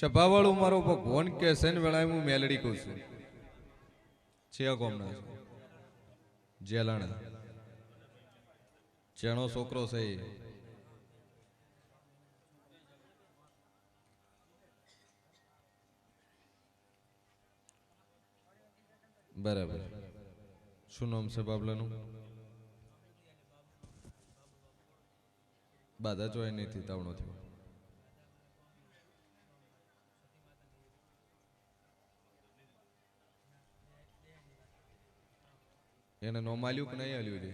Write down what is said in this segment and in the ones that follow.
સભાવાળું મારો ભગવાન કે છે ને વેળાએ હું મેલડી કહું છું. છે કોમના જેલાણા. જેનો છોકરો છે બરાબર. શું નામ છે બાબલાનું? બાધા જોઈ નથી તાવણો થયો એને નો માલ્યું કે નહીં આલ્યું છે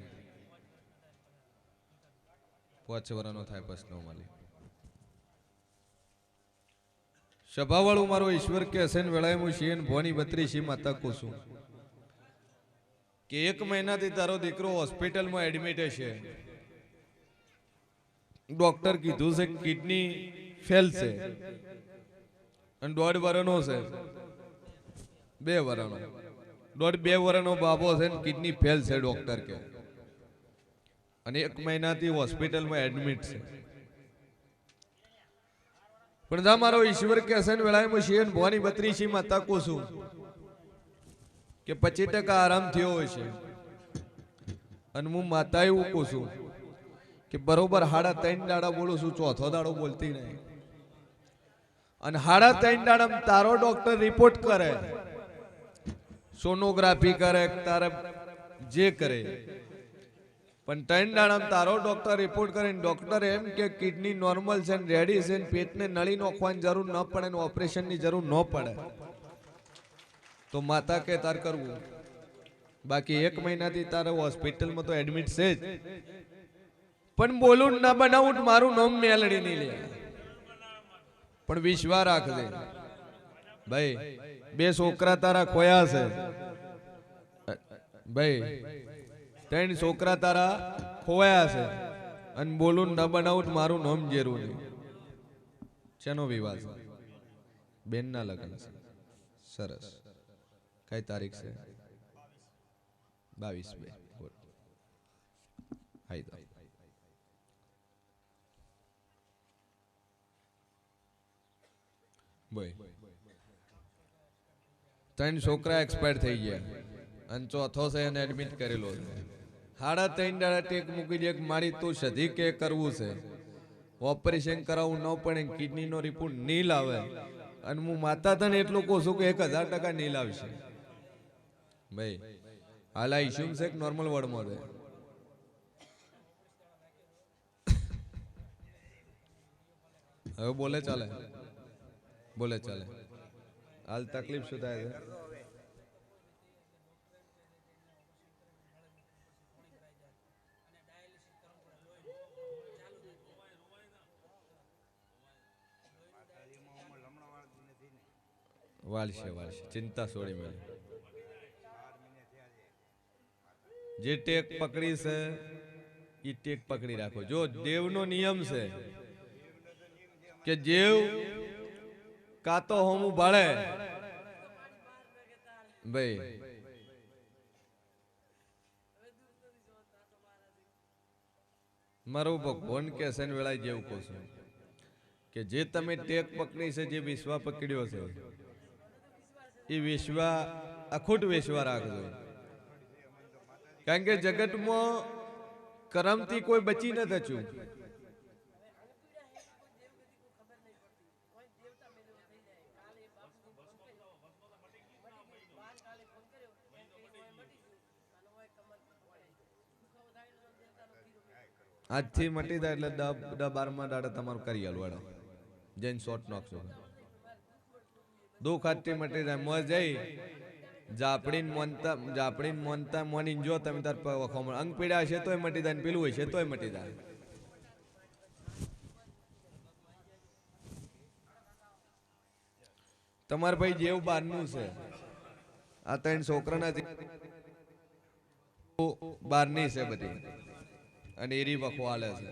પાંચ વર્ષનો થાય બસ નો માલી. સભાવાળું મારો ઈશ્વર કે હસેન વેળાએ હું શિયન ભોની બત્રી શી માતા છું? કે એક મહિનાથી તારો દીકરો હોસ્પિટલમાં એડમિટ છે. ડોક્ટર કીધું છે કિડની ફેલ છે. અને દોઢ વર્ષનો છે. બે વર્ષનો દોઢ બે વર્ષનો બાબો છે ને કિડની ફેલ છે ડોક્ટર કે. અને એક મહિનાથી હોસ્પિટલમાં એડમિટ છે. પણ જા, મારો ઈશ્વર કે હસન વેળાએ હું શિયન ભવાની બત્રીસીમાં તકું છું કે પચીસ ટકા આરામ થયો હોય છે. અને હું માતા એવું કહું છું કે બરોબર હાડા ત્રણ દાડા બોલું છું, ચોથો દાડો બોલતી નહીં. અને હાડા ત્રણ દાડા તારો ડોક્ટર રિપોર્ટ કરે. સોનોગ્રાફી કરે, તારે જે કરે. પણ ત્રણ દાડા તારો ડોક્ટર રિપોર્ટ કરીને ડોક્ટર એમ કે કિડની નોર્મલ છે ને રેડી છે ને પેટને નળી નોખવાની જરૂર ન પડે ને ઓપરેશનની જરૂર ન પડે. તો માતા કે, તાર કરવું. બાકી એક મહિનાથી તારે હોસ્પિટલમાં તો એડમિટ છે જ. પણ બોલું ના બનાવું મારું નામ મેલડી નહીં લે. પણ વિશ્વા રાખજે. ભાઈ, બે છોકરા તારા ખોયા છે. ભાઈ, ત્રણ છોકરા તારા ખોવાયા છે. અને બોલું ન બનાવું મારું નામ જેરું નહીં શેનો વિવાદ? છે બેનના લગ્ન છે. સરસ. કઈ તારીખ છે? બાવીસ બે. બોય ત્રણ છોકરા એક્સપાયર થઈ ગયા. અને ચોથો છે એને એડમિટ કરેલો છે. હાડા ત્રણ દાડા ટેક મૂકી દે મારી તું સધી કે કરવું છે. ઓપરેશન કરાવવું ન પડે કિડનીનો રિપોર્ટ નહીં લાવે. અને હું માતા તને એટલું કહું છું કે એક હજાર ટકા નહીં લાવશે. ભાઈ, હાલ આ ઇશ્યુમ છે કે નોર્મલ વર્ડમાં છે? હવે બોલે ચાલે. બોલે ચાલે. હાલ તકલીફ શું થાય છે વાલશે વાલશે ચિંતા છોડી મેં જે ટેક પકડી છે એ ટેક પકડી રાખો જો દેવનો નિયમ છે કે જેવ કાતો હોમું બાળે ભાઈ. મારું ભગવાન કે સેન ને જેવું કહું છું. કે જે તમે ટેક પકડી છે, જે વિશ્વા પકડ્યો છે એ વિશ્વા અખૂટ વિશ્વા રાખજો. કારણ કે જગતમાં કરમથી કોઈ બચી ન થયું આજથી મટી જાય એટલે દસ દસ બારમાં દાડે તમારું કરી આલું વાળો જઈને શોર્ટ નાખશો દુઃખ આજથી મટી જાય. મોજ જઈ. જાપડીને મોનતા જાપડીને મોનતા મોની જો તમે તાર વખો અંગ પીડા છે તોય મટી જાય પેલું છે તોય મટી જાય. તમારે ભાઈ જેવું બારનું છે. આ ત્રણ છોકરાના બારની છે બધી. અને એરી વખો હાલે છે.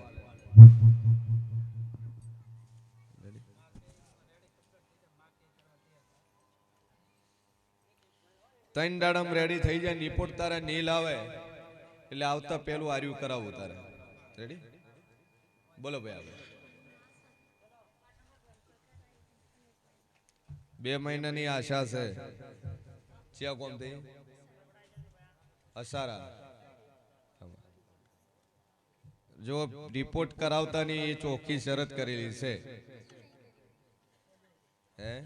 ત્રણ દાડમ રેડી થઈ જાય રિપોર્ટ તારે નીલ આવે, એટલે આવતા પેલું આર્યું કરાવવું તારે. રેડી બોલો ભાઈ આવે બે મહિનાની આશા છે. ચિયા કોમ થઈ? અસારા. જો રિપોર્ટ કરાવતાની એ ચોખ્ખી શરત કરેલી છે. હે?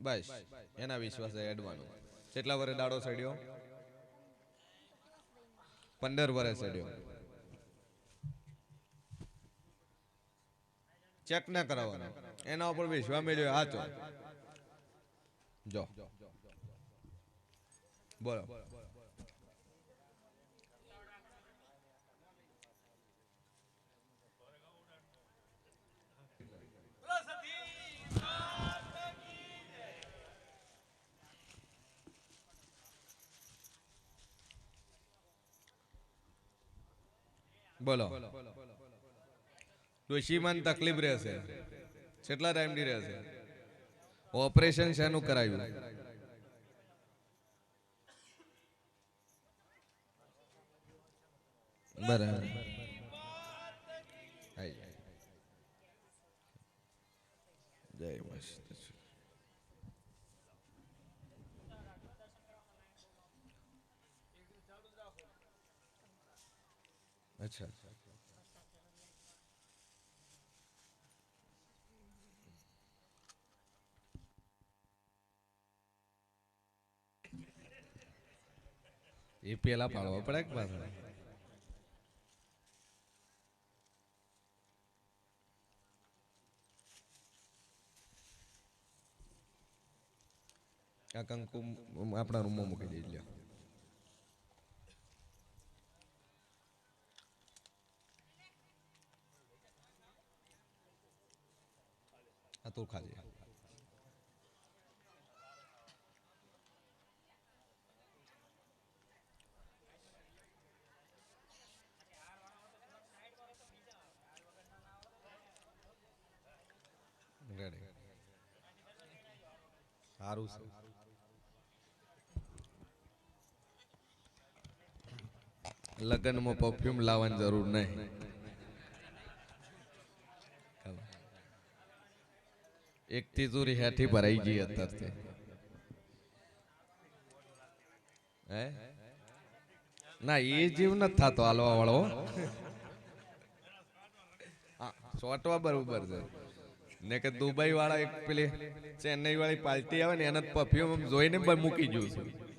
બસ, એના વિશ્વાસે એડવાનો કેટલા વર્ષે દાડો સડ્યો? પંદર વર્ષ સડ્યો. ચેક ના કરાવવાનો. એના ઉપર વિશ્વાસ મેળ્યો હાચો જો. બોલો. બોલો. ડોશીમાં તકલીફ રહેશે. કેટલા ટાઈમની રહેશે? ઓપરેશન શેનું કરાયું બરાબર આઈ જાય. જય મસ્ત અચ્છા એ પેલા પાડવા પડે કે પાછળ આ કંકુ આપણા રૂમમાં મૂકી દઈ આ તું ખાલી રેડી સારું છે. લગ્નમાં પરફ્યુમ લાવવાની જરૂર નહીં. એક તિજોરી હેઠી ભરાઈ ગઈ અત્યારથી. ના, એ જીવ નથી થતો હાલવા વાળો. સોટવા બરોબર છે. ને કે દુબઈ વાળા એક પેલી ચેન્નઈ વાળી પાર્ટી આવે ને એને પરફ્યુમ જોઈને મૂકી જઉં છું.